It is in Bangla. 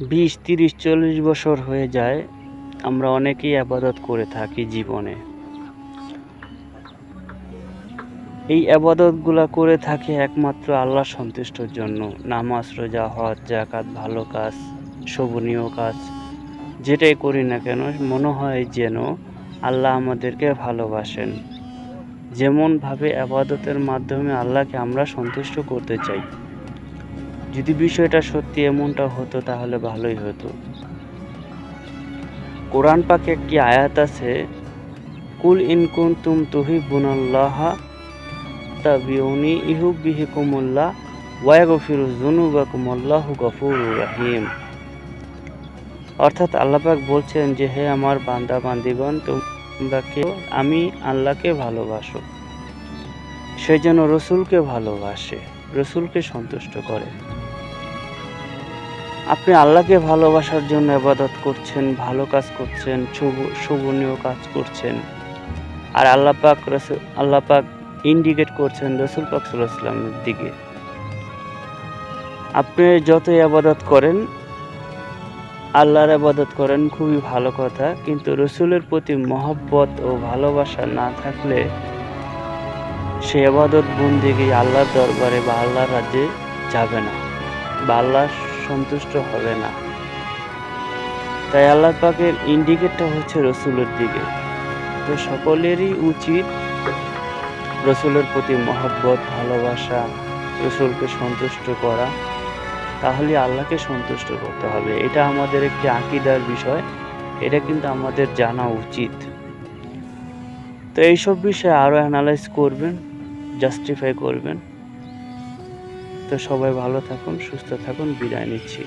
বিশ, তিরিশ, চল্লিশ বছর হয়ে যায়, আমরা অনেকেই আবাদত করে থাকি জীবনে। এই আবাদতগুলা করে থাকি একমাত্র আল্লাহ সন্তুষ্টর জন্য। নামাজ, রোজা, হজ জাকাত ভালো কাজ, শোভনীয় কাজ, যেটাই করি না কেন, মনে হয় যেন আল্লাহ আমাদেরকে ভালোবাসেন। যেমনভাবে আবাদতের মাধ্যমে আল্লাহকে আমরা সন্তুষ্ট করতে চাই। যদি বিষয়টা সত্যি এমনটা হতো, তাহলে ভালোই হতো। কোরআন পাকে একটি আয়াত আছে, কুল ইন কুনতুম তুহিবুনাল্লাহ তাবিউনি ইহুব্বিহিকুমুল্লাহ ওয়াগফিরু যুনুবাকুম আল্লাহু গফুরুর রহিম। অর্থাৎ আল্লাহ পাক বলছেন যে, হে আমার বান্দা বান্দিগণ তোমরা আমি আল্লাহকে ভালোবাসো। সেই জন্য রসুলকে ভালোবাসে, রসুলকে সন্তুষ্ট করে। আপনি আল্লাহকে ভালোবাসার জন্য আবাদত করছেন, ভালো কাজ করছেন, শুভ- শোভনীয় কাজ করছেন। আর আল্লাহ পাক রসুল, আল্লাহ পাক ইন্ডিকেট করছেন রসুল পাক সাল্লাহ ইসলামের দিকে। আপনি যতই আবাদত করেন, আল্লাহর আবাদত করেন, খুবই ভালো কথা, কিন্তু রসুলের প্রতি মহব্বত ও ভালোবাসা না থাকলে সে আবাদত বন্দিগি আল্লাহর দরবারে বা আল্লাহর রাজ্যে যাবে না। বা আল্লাহ সন্তুষ্ট হবে না। তাই আল্লাহ পাকের ইন্ডিকেটটা হচ্ছে রসুলের দিকে। তো সকলেরই উচিত রসুলের প্রতি মহব্বত, ভালোবাসা, রসুলকে সন্তুষ্ট করা। তাহলে আল্লাহকে সন্তুষ্ট করতে হবে। এটা আমাদের একটি আঁকিদার বিষয়। এটা কিন্তু আমাদের জানা উচিত। তো এইসব বিষয়ে আরও অ্যানালাইজ করবেন জাস্টিফাই করবেন। তো সবাই ভালো থাকুন সুস্থ থাকুন বিদায় নিচ্ছি।